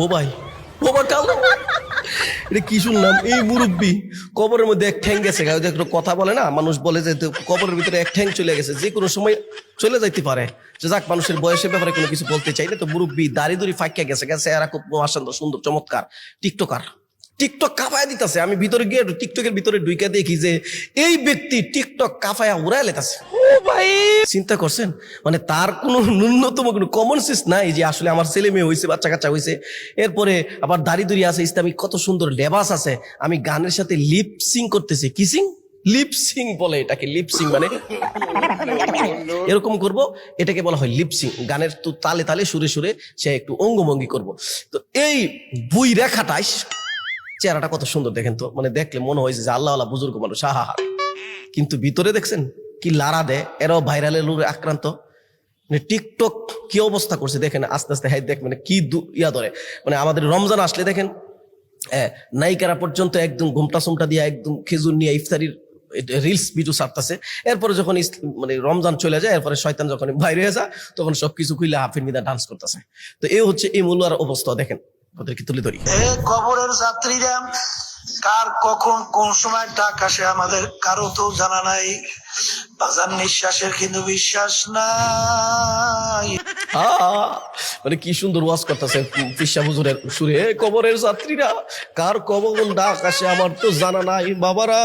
ও ভাই, ও বা কালো। এটা কি শুনলাম? এই মুরব্বী কবরের মধ্যে এক ঠ্যাং গেছে একটু কথা বলে না, মানুষ বলে যে কবরের ভিতরে এক ঠ্যাং চলে গেছে, যে কোনো সময় চলে যাইতে পারে। যে যাক, মানুষের বয়সের ব্যাপারে কোনো কিছু বলতে চাই না তো মুরব্বী দাড়ি দুড়ি ফাঁকিয়া গেছে গেছে, এরা খুব সুন্দর, চমৎকার, টিকটকার। টিকটক কাফায় দিতেছে। আমি ভিতরে গিয়ে টিকটকের ভিতরে ঢুকে দেখি যে এই ব্যক্তি টিকটক কাফায়া উড়ায় লেতাছে। চিন্তা করছেন? মানে তার কোনো ন্যূনতম কোনো কমন সেন্স নাই যে আসলে আমার ছেলে মেয়ে হয়েছে বাচ্চা কাচ্চা হয়েছে এরপরে আবার দাড়ি দুড়ি আছে ইসলামিক কত সুন্দর লেবাস আছে। আমি গানের সাথে লিপ সিং করতেছি। কিসিং লিপ সিং বলে এটাকে লিপসিং মানে? এরকম করব এটাকে বলা হয় লিপসিং গানের তো তালে তালে সুরে সুরে সে একটু অঙ্গভঙ্গি করব। তো এই বুই রেখাটাই চেহারাটা কত সুন্দর দেখেন তো। মানে দেখলে মনে হয়েছে যে আল্লাহ আল্লাহ বুজুর্গ মানুষ হা হা হা কিন্তু ভিতরে দেখছেন কি লারা দেয় এরাও ভাইরালের লোরে আক্রান্ত। মানে টিকটক কি অবস্থা করছে দেখেন আস্তে আস্তে হাই দেখ মানে কি ইয়া ধরে। মানে আমাদের রমজান আসলে দেখেন হ্যাঁ, নায়িকারা পর্যন্ত একদম ঘুমটা সুমটা দিয়ে একদম খেজুর নিয়ে ইফতারির রিলস ভিডিও ছাড়তেছে। এরপরে যখন মানে রমজান চলে যায় এরপরে শয়তান যখন বাইরে হয়ে যায় তখন সবকিছু খুলে হাফির মিদা ডান্স করতেছে। তো এই হচ্ছে এই মূল্যার অবস্থা দেখেন। ওদেরকে তুলে ধরি। এ কবরের যাত্রীরা কার কখন কোন সময় ডাক আসে আমাদের কারও তো জানা নাই। বাজার নিঃশ্বাসের কিন্তু বিশ্বাস নাই। মানে কি সুন্দর ওয়াজ করতেছে পিসা হুজুরের সুরে। কবরের যাত্রীরা কার কবর ডাক আসে আমার তো জানা নাই বাবারা।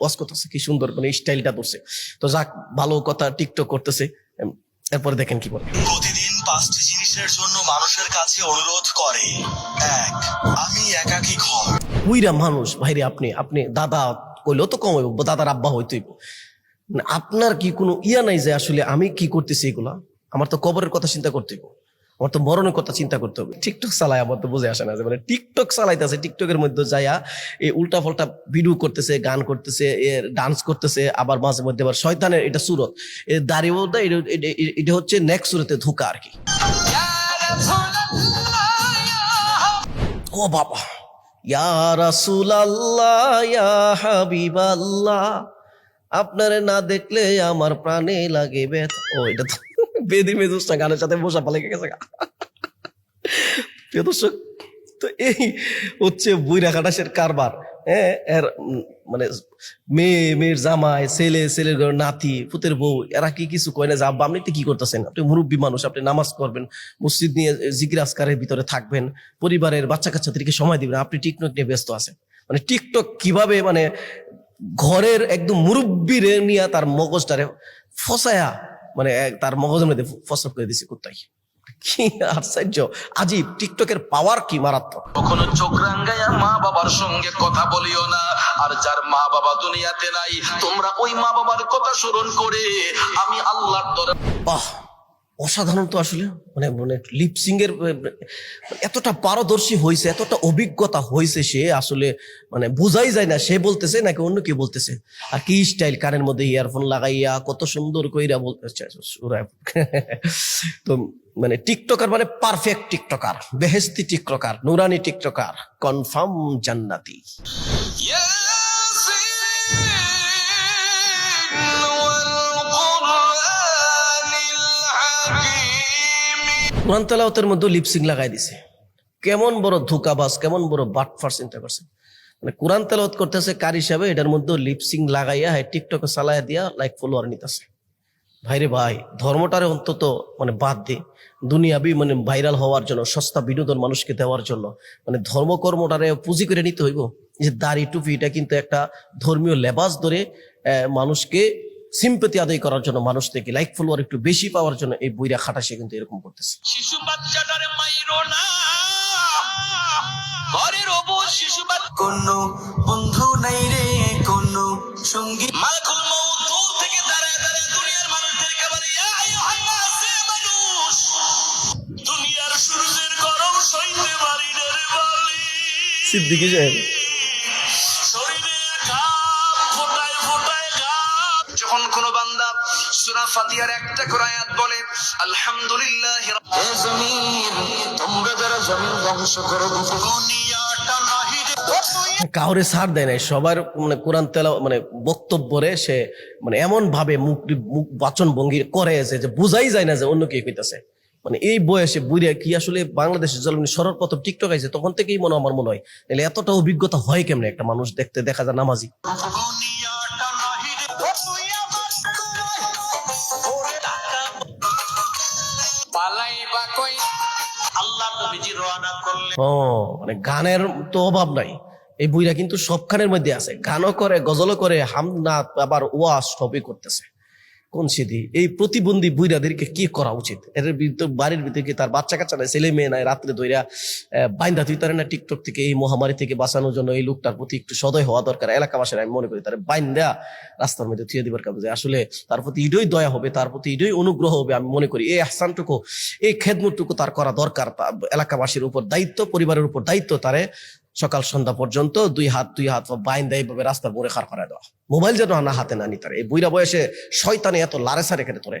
ওয়াজ করতেছে কি সুন্দর মানে স্টাইলটা ধরছে। তো যাক ভালো কথা টিকটক করতেছে। এরপরে দেখেন কি বলে। প্রতিদিন পাঁচটি জিনিসের জন্য মানুষের কাছে অনুরোধ করে। এক, আমি একাকী ঘর। উইরা মানুষ, ভাইরে আপনি আপনি, দাদা কইলেও তো কম হইব দাদার আব্বা হইতেইব। আপনার কি কোনো ইয়া নাই যে আসলে আমি কি করতেছি এগুলা? আমার তো কবরের কথা চিন্তা করতে হইব আমার তো মরণের কথা চিন্তা করতে হবে। টিকটক চালায় আমার তো বুঝে আসে না মানে টিকটক চালাইতেছে, টিকটকের মধ্যে যাইয়া এই উল্টা পাল্টা ভিডিও করতেছে, গান করতেছে ডান্স করতেছে, আবার মাঝে মধ্যে আবার শয়তানের এটা সুরত। দাঁড়িয়ে এটা- হচ্ছে নেক্সট সুরতে ধোকা আর কি। ও বাবা। ইয়া রাসূল হাবিব আল্লাহ আপনারে না দেখলে আমার প্রাণে লাগে বেত ও, এটা তো বেদি মেদুসটা গানের সাথে বসা পালে গেছে। প্রিয় তো এই হচ্ছে বুইরা কারবার হ্যাঁ? এর মানে মেয়ে, মেয়ের জামাই, ছেলে, ছেলের ঘরের নাতি, পুতের বউ, এরা কি কিছু কয় না যে, আব্বা, আপনি কি করতেছেন? আপনি মুরব্বী মানুষ, আপনি নামাজ করবেন মসজিদ নিয়ে জিকির আসকারের ভিতরে থাকবেন, পরিবারের বাচ্চা কাচ্চাদেরকে সময় দিবেন, আপনি টিকটক নিয়ে ব্যস্ত আছেন। মানে টিকটক কীভাবে মানে ঘরের একদম মুরব্বীরে নিয়ে তার মগজটারে ফসায়া মানে তার মগজের মধ্যে ফসল করে দিছে কোথায় কি আশ্চর্য। আজীব টিকটকের পাওয়ার কি মারাত্মক? কখনো চোখ রাঙ্গাইয়া মা বাবার সঙ্গে কথা বলিও না আর যার মা বাবা দুনিয়াতে নাই তোমরা ওই মা বাবার কথা স্মরণ করে আমি আল্লাহর দরে বাহ! অসাধারণ তো আসলে মানে মানে লিপসিং এর এতটা পারদর্শী হয়েছে এতটা অভিজ্ঞতা হয়েছে সে আসলে মানে বোঝাই যায় না, সে বলতেছে নাকি অন্য কেউ বলতেছে। আর কি স্টাইল কানের মধ্যে ইয়ারফোন লাগাইয়া কত সুন্দর কইরা বলতেছে তো মানে টিকটকার মানে পারফেক্ট টিকটকার বেহেস্তি টিকটকার, নুরানি টিকটকার কনফার্ম জান্নাতি। কোরআন তেলাওয়াতের মধ্যে লিপসিং লাগাই দিছে। কেমন বড় ধোকাবাজ, কেমন বড় বাটফার চিন্তা করছে। মানে কোরআন তেলাওয়াত করতেছে কার হিসাবে, এটার মধ্যে লিপসিং লাগাইয়া হ্যাঁ টিকটকে চালাইয়া দিয়া লাইক ফলোয়ার নিতেছে। ভাইরে ভাই, ধর্মটারে অন্তত মানে বাদ দে। দুনিয়াবি মানে ভাইরাল হওয়ার জন্য, সস্তা বিনোদন মানুষকে দেওয়ার জন্য মানে ধর্মকর্মটারে পুঁজি করে নিতে হইব। যে দাড়ি টুপি, এটা কিন্তু একটা ধর্মীয় লেবাস ধরে মানুষকে সিম্পতি আদায় করার জন্য মানুষ থেকে লাইক ফলোয়ার একটু বেশি পাওয়ার জন্য এই বইরা খাটা সে কিন্তু এরকম করতেছে। শিশু বাচ্চাটারে মাইরো না। ঘরের অবু শিশু বাচ্চা কোন বন্ধু নাই রে কোন সঙ্গী মালকুল মউত দূর থেকে দাঁড়ায় দাঁড়ায় দুনিয়ার মানুষদেরকে বলে ইয়া আইয়ুহান নাসে মানুষ। দুনিয়ার সূর্যের গরম সইতে পারি না রে বালি। সিদ্দিকি সাহেব যখন কোন বান্দা সূরা ফাতিহার একটা করে আয়াত বলে আলহামদুলিল্লাহ জমিন তোমরা যারা জমিন ধ্বংস করো দুনিয়াটা নাহি কাউরে ছাড় দেয় নাই সবার মানে কোরআন তেলা মানে বক্তব্যরে সে মানে এমন ভাবে মুখ মুখ বাচন ভঙ্গি করে যে যে বোঝাই যায় না যে অন্য কি হইতেছে মানে এই বয়সে বুড়িয়া কি আসলে বাংলাদেশের জলমিনী সর্বপ্রথম টিকটক আছে তখন থেকেই মনে হয় আমার মনে হয় এতটা অভিজ্ঞতা হয় কেমনে একটা মানুষ দেখতে দেখা যায় নামাজি। মানে গানের তো অভাব নাই। এই বইরা কিন্তু সবখানের মধ্যে আছে। গানও করে, গজলও করে হামনাথ আবার ওয়াজ সবই করতেছে। কোন সিদ্ধি এই প্রতিবন্ধী বুইরাদেরকে কি করা উচিত? এর ভিতর বাড়ির ভিতরে কি তার বাচ্চা কাচ্চা নাই? ছেলে মেয়ে নাই রাত্রে আহ, বাইন্দা তুই তার না টিকটক থেকে এই মহামারী থেকে বাঁচানোর জন্য এই লোকটার প্রতি একটু সদয় হওয়া দরকার। এলাকাবাসীর আমি মনে করি তার বাইন্দা রাস্তার মধ্যে থুয়ে দিবার কাজ। আসলে তার প্রতি ইডই দয়া হবে তার প্রতি ইডই অনুগ্রহ হবে আমি মনে করি। এই আহসানটুকু এই খেদমতটুকু তার করা দরকার। এলাকাবাসীর উপর দায়িত্ব পরিবারের উপর দায়িত্ব তারে সকাল সন্ধ্যা পর্যন্ত দুই হাত দুই হাত বাইন দেয় এইভাবে রাস্তার মোড়ে খার করে দেওয়া। মোবাইল যেন না হাতে না নিতে এই বুইরা বয়সে শয়তানে এত লারে সারে কেটে তোরে।